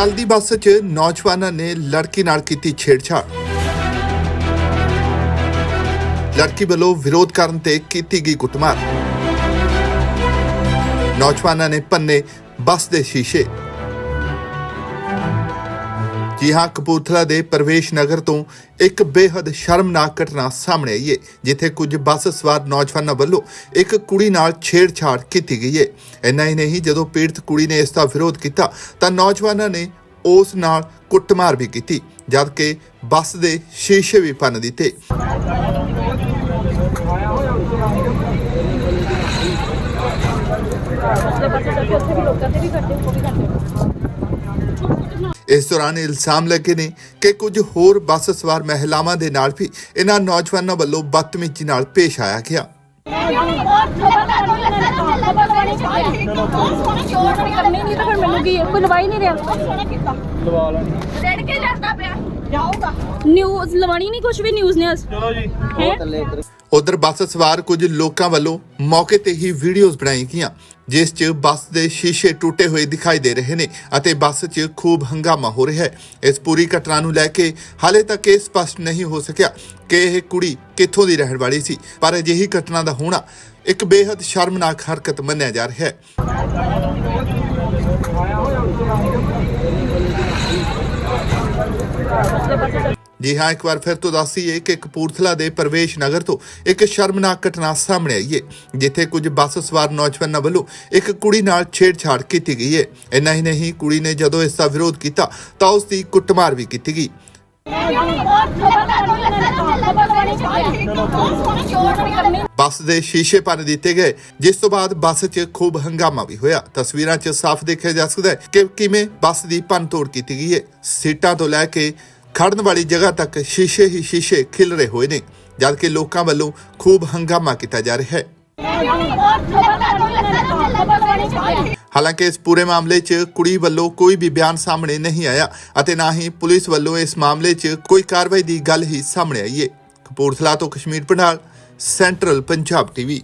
ਚਲਦੀ ਬੱਸ 'ਚ ਨੌਜਵਾਨਾਂ ਨੇ ਲੜਕੀ ਨਾਲ ਕੀਤੀ ਛੇੜਛਾੜ। ਲੜਕੀ ਵੱਲੋਂ ਵਿਰੋਧ ਕਰਨ ਤੇ ਕੀਤੀ ਗਈ ਕੁੱਟਮਾਰ। ਨੌਜਵਾਨਾਂ ਨੇ ਪੰਨੇ ਬੱਸ ਦੇ ਸ਼ੀਸ਼ੇ। ਜੀ ਹਾਂ ਕਪੂਰਥਲਾ ਦੇ ਪ੍ਰਵੇਸ਼ ਨਗਰ ਤੋਂ ਇੱਕ ਬੇहद ਸ਼ਰਮਨਾਕ ਘਟਨਾ ਸਾਹਮਣੇ ਆਈ ਹੈ ਜਿੱਥੇ ਕੁਝ ਬੱਸ ਸਵਾਰ ਨੌਜਵਾਨਾਂ ਵੱਲੋਂ ਇੱਕ ਕੁੜੀ ਨਾਲ ਛੇੜਛਾੜ ਕੀਤੀ ਗਈ ਹੈ ਇੰਨਾ ਹੀ ਨਹੀਂ, ਜਦੋਂ ਪੀੜਤ ਕੁੜੀ ਨੇ ਇਸ ਦਾ ਵਿਰੋਧ ਕੀਤਾ, ਤਾਂ ਨੌਜਵਾਨਾਂ ਨੇ ਉਸ ਨਾਲ ਕੁੱਟਮਾਰ ਵੀ ਕੀਤੀ, ਜਦਕਿ ਬੱਸ ਦੇ ਸ਼ੀਸ਼ੇ ਵੀ ਭੰਨ ਦਿੱਤੇ। ਦੂਸਰੇ ਉੱਥੇ ਵੀ ਲੋਕਾਂ ਤੇ ਵੀ ਕਰਦੇ ਉਹ ਵੀ ਕਰਦੇ ਇਸ ਦੌਰਾਨ ਇਲਜ਼ਾਮ ਲੱਗੇ ਨੇ ਕਿ ਕੁਝ ਹੋਰ ਬੱਸ ਸਵਾਰ ਮਹਿਲਾਵਾਂ ਦੇ ਨਾਲ ਵੀ ਇਹਨਾਂ ਨੌਜਵਾਨਾਂ ਵੱਲੋਂ ਬਦਤਮੀਜ਼ੀ ਨਾਲ ਪੇਸ਼ ਆਇਆ ਗਿਆ? ਕੋਈ ਲਵਾਈ ਨਹੀਂ ਰਿਹਾ ਜਾਊਗਾ ਨਿਊਜ਼ ਲਵਾਣੀ ਨਹੀਂ ਕੁਝ ਵੀ ਨਿਊਜ਼ ਨੇ ਚਲੋ ਜੀ। ਹੈ? ਉਧਰ ਬੱਸ ਸਵਾਰ ਕੁਝ ਲੋਕਾਂ ਵੱਲੋਂ ਮੌਕੇ ਤੇ ਹੀ ਵੀਡੀਓਜ਼ ਬਣਾਈ ਗਈਆਂ ਜਿਸ 'ਚ ਬੱਸ ਦੇ ਸ਼ੀਸ਼ੇ ਟੁੱਟੇ ਹੋਏ ਦਿਖਾਈ ਦੇ ਰਹੇ ਨੇ ਅਤੇ ਬੱਸ 'ਚ ਖੂਬ ਹੰਗਾਮਾ ਹੋ ਰਿਹਾ ਹੈ। ਇਸ ਪੂਰੀ ਘਟਨਾ ਨੂੰ ਲੈ ਕੇ ਹਾਲੇ ਤੱਕ ਇਹ ਸਪਸ਼ਟ ਨਹੀਂ ਹੋ ਸਕਿਆ ਕਿ ਇਹ ਕੁੜੀ ਕਿੱਥੋਂ ਦੀ ਰਹਿਣ ਵਾਲੀ ਸੀ ਪਰ ਅਜਿਹੀ ਘਟਨਾ ਦਾ ਹੋਣਾ ਇੱਕ ਬੇहद ਸ਼ਰਮਨਾਕ ਹਰਕਤ ਮੰਨਿਆ ਜਾ ਰਿਹਾ ਹੈ। ਜੀ ਹਾਂ, ਇੱਕ ਵਾਰ ਫਿਰ ਤੋਂ ਦੱਸੀਏ ਕਿ ਕਪੂਰਥਲਾ ਦੇ ਪ੍ਰਵੇਸ਼ ਨਗਰ ਤੋਂ ਇੱਕ ਸ਼ਰਮਨਾਕ ਘਟਨਾ ਸਾਹਮਣੇ ਆਈ ਹੈ ਜਿੱਥੇ ਕੁਝ ਬੱਸ ਸਵਾਰ ਨੌਜਵਾਨਾਂ ਵੱਲੋਂ ਇੱਕ ਕੁੜੀ ਨਾਲ ਛੇੜਛਾੜ ਕੀਤੀ ਗਈ ਹੈ ਇੰਨਾ ਹੀ ਨਹੀਂ, ਕੁੜੀ ਨੇ ਜਦੋਂ ਇਸ ਦਾ ਵਿਰੋਧ ਕੀਤਾ ਤਾਂ ਉਸ ਦੀ ਕੁੱਟਮਾਰ ਵੀ ਕੀਤੀ ਗਈ। ਬੱਸ ਦੇ ਸ਼ੀਸ਼ੇ ਭੰਨ ਦਿੱਤੇ ਗਏ, ਜਿਸ ਤੋਂ ਬਾਅਦ ਬੱਸ 'ਚ ਖੂਬ ਹੰਗਾਮਾ ਵੀ ਹੋਇਆ। ਤਸਵੀਰਾਂ 'ਚ ਸਾਫ਼ ਦੇਖਿਆ ਜਾ ਸਕਦਾ ਹੈ ਕਿ ਕਿਵੇਂ ਬੱਸ ਦੀ ਭੰਨਤੋੜ ਕੀਤੀ ਗਈ ਹੈ। ਸੀਟਾਂ ਤੋਂ ਲੈ ਕੇ ਖੜਨ ਵਾਲੀ ਜਗ੍ਹਾ ਤੱਕ ਸ਼ੀਸ਼ੇ ਹੀ ਸ਼ੀਸ਼ੇ ਖਿਲ ਰਹੇ ਹੋਏ ਨੇ, ਜਦਕਿ ਲੋਕਾਂ ਵੱਲੋਂ ਖੂਬ ਹੰਗਾਮਾ ਕੀਤਾ ਜਾ ਰਿਹਾ ਹੈ। ਹਾਲਾਂਕਿ ਇਸ ਪੂਰੇ ਮਾਮਲੇ 'ਚ ਕੁੜੀ ਵੱਲੋਂ ਕੋਈ ਵੀ ਬਿਆਨ ਸਾਹਮਣੇ ਨਹੀਂ ਆਇਆ ਅਤੇ ਨਾ ਹੀ ਪੁਲਿਸ ਵੱਲੋਂ ਇਸ ਮਾਮਲੇ 'ਚ ਕੋਈ ਕਾਰਵਾਈ ਦੀ ਗੱਲ ਹੀ ਸਾਹਮਣੇ ਆਈ ਹੈ ਕਪੂਰਥਲਾ ਤੋਂ ਕਸ਼ਮੀਰ ਪੰਡਾਲ, ਸੈਂਟਰਲ ਪੰਜਾਬ ਟੀਵੀ।